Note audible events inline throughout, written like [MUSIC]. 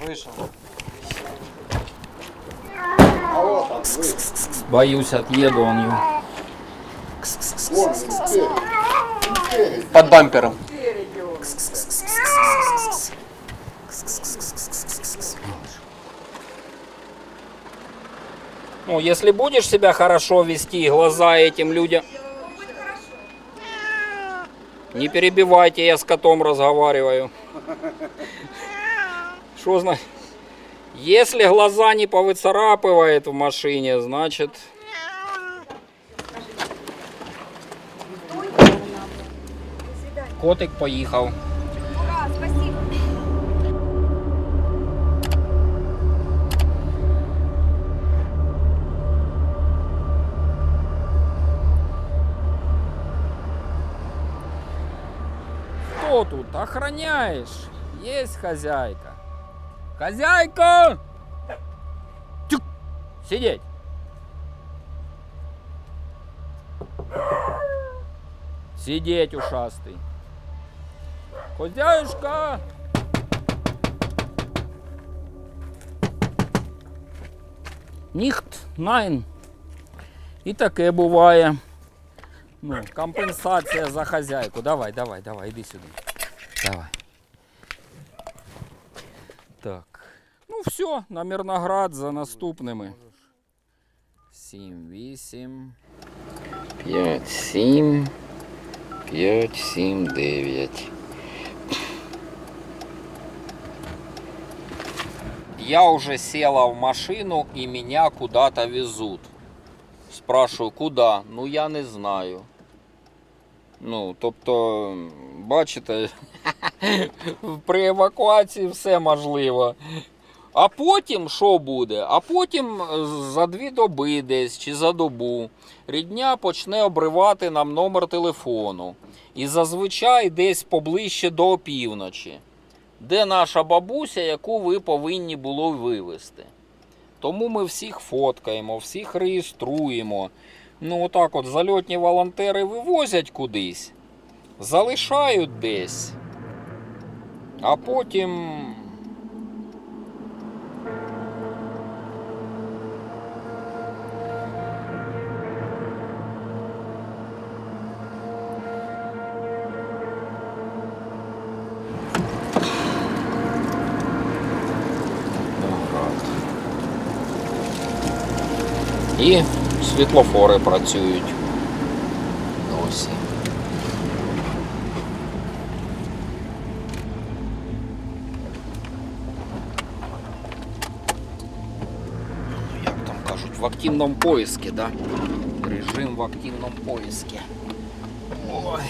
Вышел. Боюсь, отъеду он его. Под бампером. Ну, если будешь себя хорошо вести, глаза этим людям... Не перебивайте, я с котом разговариваю. Что значит? Если глаза не повыцарапывает в машине, значит... Котик поїхав. Кто тут? Охраняешь? Есть хозяйка. Хозяйка! Тюк! Сидеть! Сидеть, ушастый. Хозяюшка! Ніхт, найн. І таке буває. Ну, компенсація за хазяйку. Давай, давай, давай, іди сюди. Давай. Так. Ну все, на Мирноград за наступними. 7, 8. 5, 7. 5, 7, 9. Я уже села в машину и меня куда-то везут. Спрашиваю, куда? Ну я не знаю. Ну, тобто, бачите, [LAUGHS] при евакуації все можливо. А потім що буде? А потім е, за дві доби десь чи за добу рідня почне обривати нам номер телефону. І зазвичай десь поближче до опівночі. Де наша бабуся, яку ви повинні було вивезти. Тому ми всіх фоткаємо, всіх реєструємо. Ну, отак от зальотні волонтери вивозять кудись, залишають десь, а потім. І світлофори працюють. Досі. Ну, Як там кажуть, в активному поиске, да? Режим в активному поиске. Ой.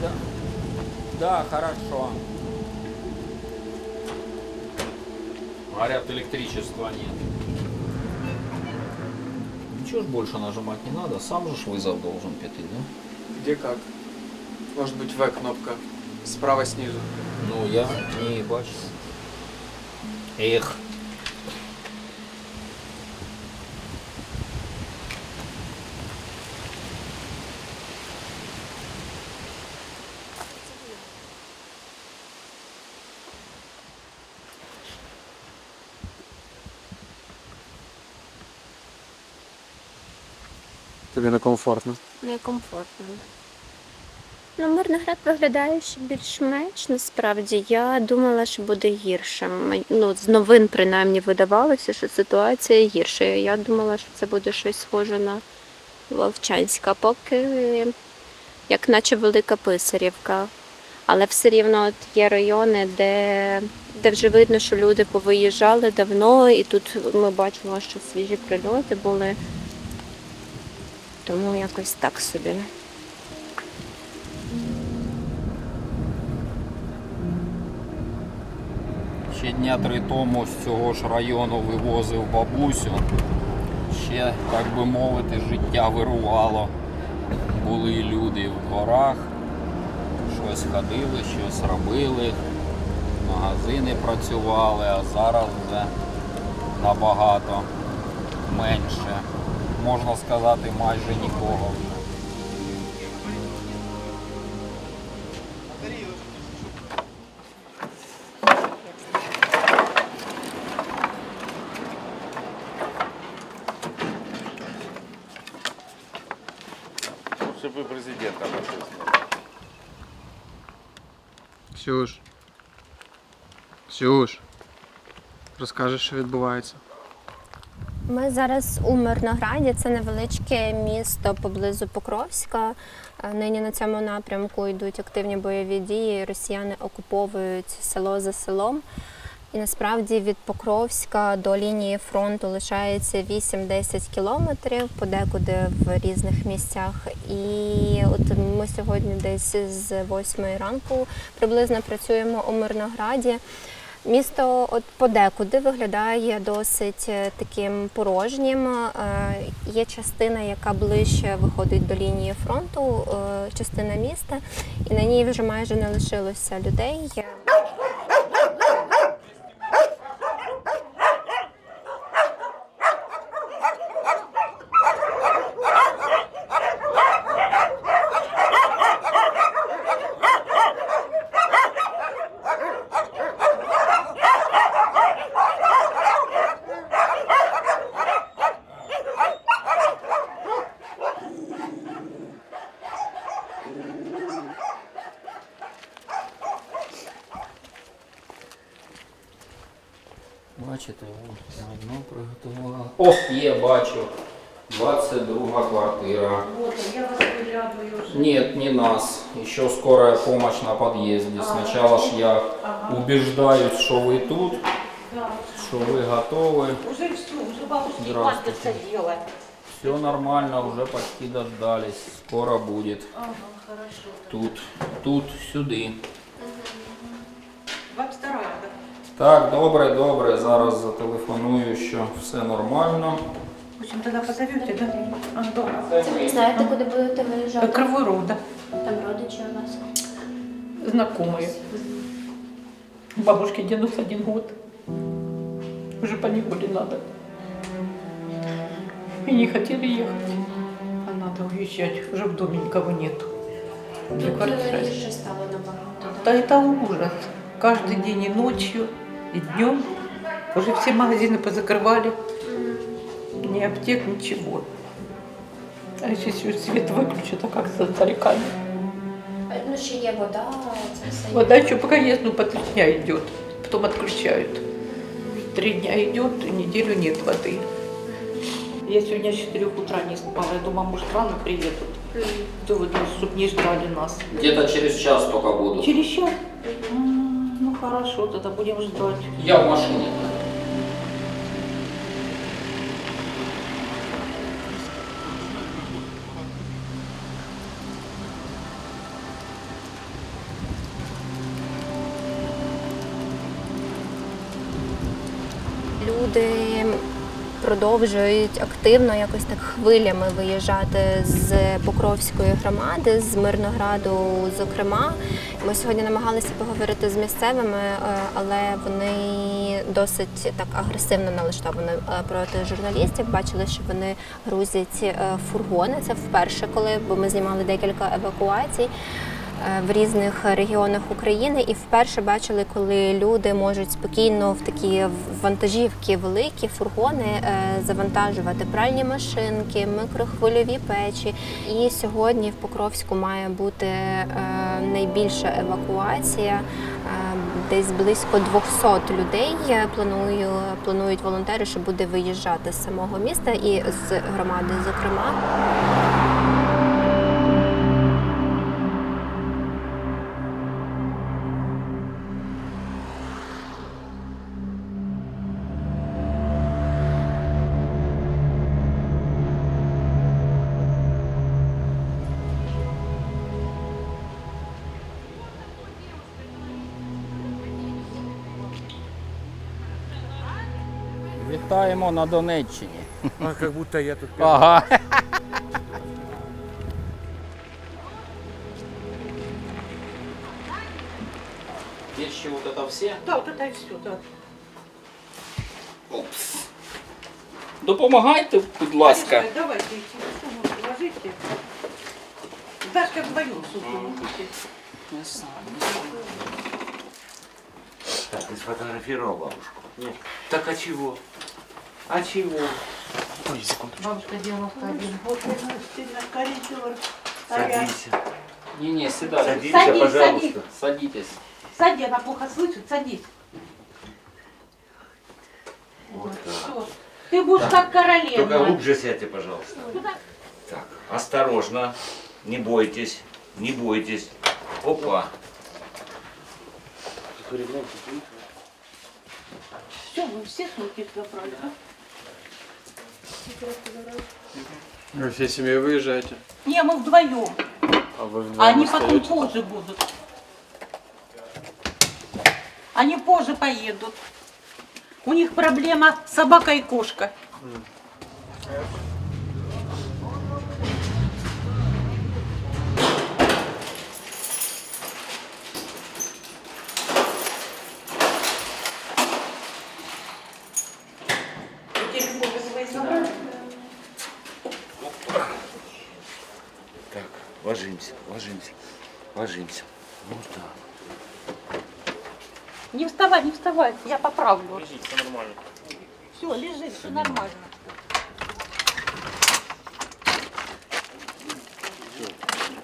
Да, да хорошо. Говорят, электричества нет. Ничего ж больше нажимать не надо, сам же вызов должен пяти, да? Где как? Может быть В кнопка. Справа снизу. Ну, я не бачу. Эх. Тобі некомфортно. Некомфортно. Ну, Мирноград виглядає ще більш-менш насправді. Я думала, що буде гірше. Ну, з новин принаймні видавалося, що ситуація гірша. Я думала, що це буде щось схоже на Вовчанськ, а поки як наче велика писарівка. Але все рівно от є райони, де, де вже видно, що люди повиїжджали давно, і тут ми бачимо, що свіжі прильоти були. Тому якось так собі. Ще дня три тому з цього ж району вивозив бабусю. Ще, так би мовити, життя вирувало. Були люди в дворах, щось ходили, щось робили, магазини працювали, а зараз вже набагато менше можна сказати, майже нікого вже. Щоб президента написано. Ксюш. Ксюш. Розкажеш, що відбувається. Ми зараз у Мирнограді. Це невеличке місто поблизу Покровська. Е, Нині на цьому напрямку йдуть активні бойові дії. Росіяни окуповують село за селом. І насправді від Покровська до лінії фронту лишається 8-10 кілометрів, подекуди в різних місцях. І от ми сьогодні десь з 8 ранку приблизно працюємо у Мирнограді. Місто от подекуди виглядає досить е, таким порожнім. Е, Є частина, яка ближче виходить до лінії фронту, е, частина міста, і на ній вже майже не лишилося людей. убеждаюсь, что вы тут, Да. что вы готовы. Уже все, уже бабушке Здравствуйте. хватится дела. Все нормально, уже почти дождались. Скоро будет. Ага, хорошо. Тут, тут, сюди. 22 да? Так, добре, добре. Зараз зателефоную, що все нормально. В общем, тогда позовете, да? А, добро. Знаєте, куди будете виїжджати? Кривой Рог, да? Там родичі у вас. Знакомые. Бабушке 91 год. Уже по неволе надо. И не хотели ехать. А надо уезжать. Уже в доме никого нету. Гірше стало набагато. Да это ужас. Каждый день и ночью, и днем. Уже все магазины позакрывали. Ни аптек, ничего. А если свет выключат, а как за стариками? Ну, ще є вода, це все. Вода еще пока есть, ну по три дня идет. Потом отключают. Три дня идет, и неделю нет воды. Я сегодня с 4 утра не спала. Я думала, может, рано приедут. То вот, чтобы не ждали нас. Где-то через час только буду. Через час? М, Ну хорошо, тогда будем ждать. Я в машине. Продовжують активно якось так хвилями виїжджати з Покровської громади, з Мирнограду, зокрема. Ми сьогодні намагалися поговорити з місцевими, е, але вони досить так агресивно налаштовані е, проти журналістів. Бачили, що вони грузять е, фургони. Це вперше, коли бо ми знімали декілька евакуацій. Е, В різних регіонах України і вперше бачили, коли люди можуть спокійно в такі вантажівки, великі фургони е, завантажувати пральні машинки, микрохвильові печі. І сьогодні в Покровську має бути е, найбільша евакуація. Десь близько 200 людей планую, планують волонтери, що буде виїжджати з самого міста і з громади, зокрема. Вітаємо на Донеччині. А как будто я тут Ага. Вещи вот это все. Да, вот это и все, да. Опс. Допомагайте, будь ласка. Конечно, Давайте эти сумму положите. Дашка вдвоем сумму Так, ты сфотографировал бабушку? Нет. Так а чего? А чего? Бабушка 91 год. Сильно коридор. Садись. Не-не, сюда. Садись, Садись, пожалуйста. Садитесь. Садись, она плохо слышит, садись. Вот так. Ты будешь как Только королева. глубже сядьте, пожалуйста. Так, осторожно. Не бойтесь. Не бойтесь. Опа. Все, мы все сумки забрали. да? Вы всей семьей выезжаете? Не, мы вдвоем. А вы вдвоем они потом остаетесь? позже будут. Они позже поедут. У них проблема собака и кошка. Телефоны ложимся, ложимся, ложимся. Вот так. Не вставай, не вставай, я поправлю. Лежит, все нормально. Все, лежит, все нормально.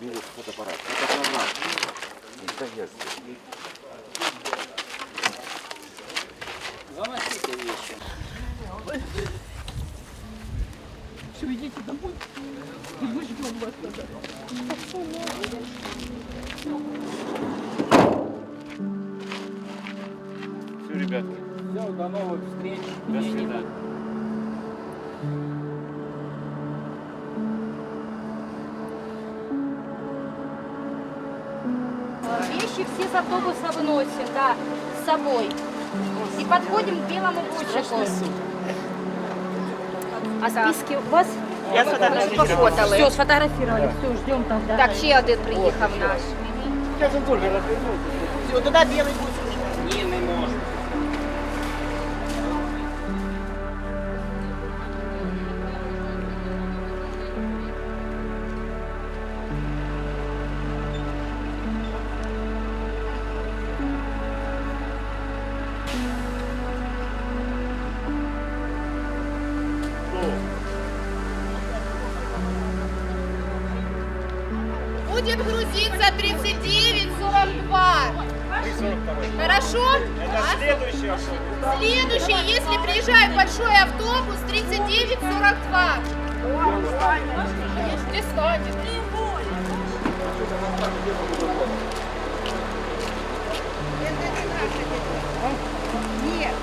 Берет фотоаппарат. Фотоаппарат. Это Вещи все с автобуса выносим, да, с собой. И подходим к белому бутчику. А списки у вас? Я сфотографировала. Все, сфотографировали, все, ждем тогда. Так, ще один приїхав наш. Ні, Будет грузиться 39,42. Хорошо? А? Следующий Следующий, если приезжает большой автобус, 39,42. Здесь станет. Нет.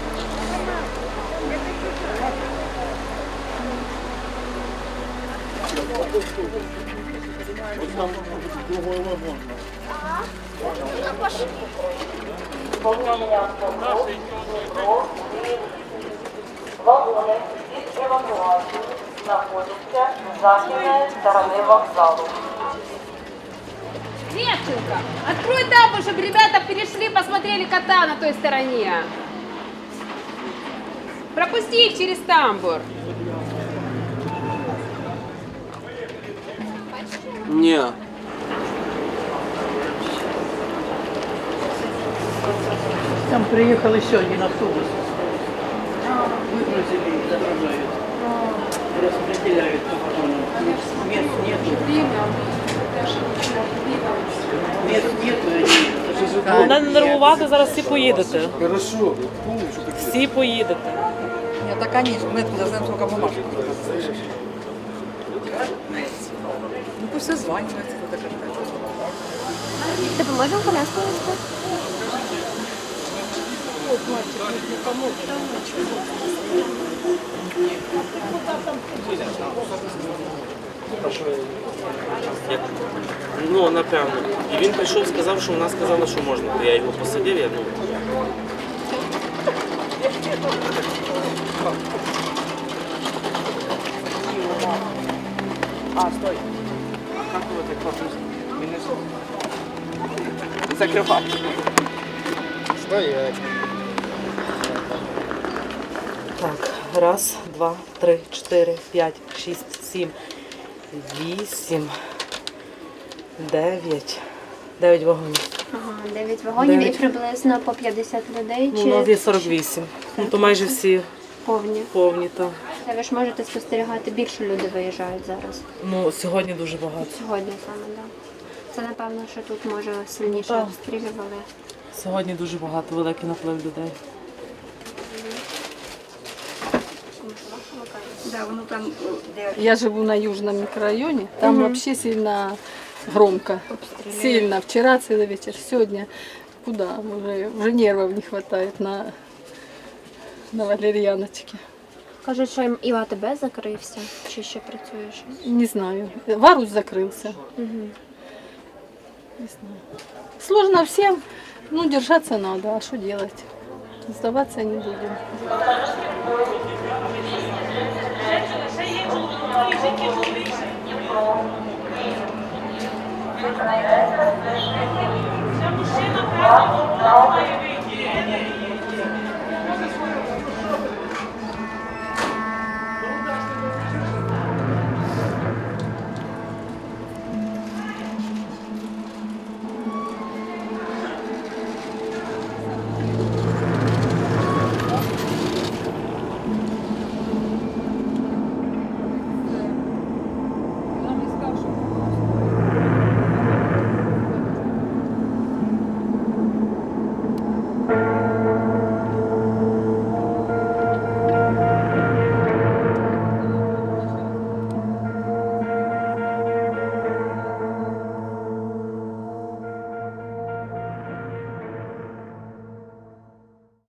Вагони від евакуації знаходяться з західної сторони вокзалу. Девчонка, открой тамбур, чтобы ребята перешли, посмотрели кота на той стороне. Пропусти их через тамбур. Не. Там приехал еще один автобус. Выгрузили и загружают. Распределяют по вагонам. Мест нету. Мест нету, они Не нервувати, зараз всі поїдете. Хорошо, помню, что Всі поїдете. Нет, так конечно, мы откуда знаем, сколько Усе званюється до така. Допоможемо коляску вести? От, мальчик, ну кому? Ну, напевно. І він прийшов, сказав, що вона сказала, що можна. Я его посадил, я думаю. А, стой. Так вопрос? Закрывать. Стоять. Так, раз, два, три, чотири, п'ять, шість, сім, вісім, дев'ять. Дев'ять вагонів. Ага, 9 вагонів і приблизно по 50 людей Ну, чи нові 48. Ну, то майже всі повні. повні. То. Та ви ж можете спостерігати, більше люди виїжджають зараз. Ну, сьогодні дуже багато. Сьогодні саме, так. Да. Це напевно, що тут може сильніше Так. обстрілювали. Сьогодні дуже багато, великий наплив людей. Да, воно там, Я живу на южном микрорайоне, там вообще сильно громко. Сильно. Вчера целый вечер, сегодня куда? Уже, уже нервов не хватает на, на валерьяночке. Кажуть, що і АТБ закрився, чи ще працюєш? Не знаю. Варус закрылся. Угу. Не знаю. Сложно всем, ну держаться надо, а что делать? Сдаваться не будем. Мужчина,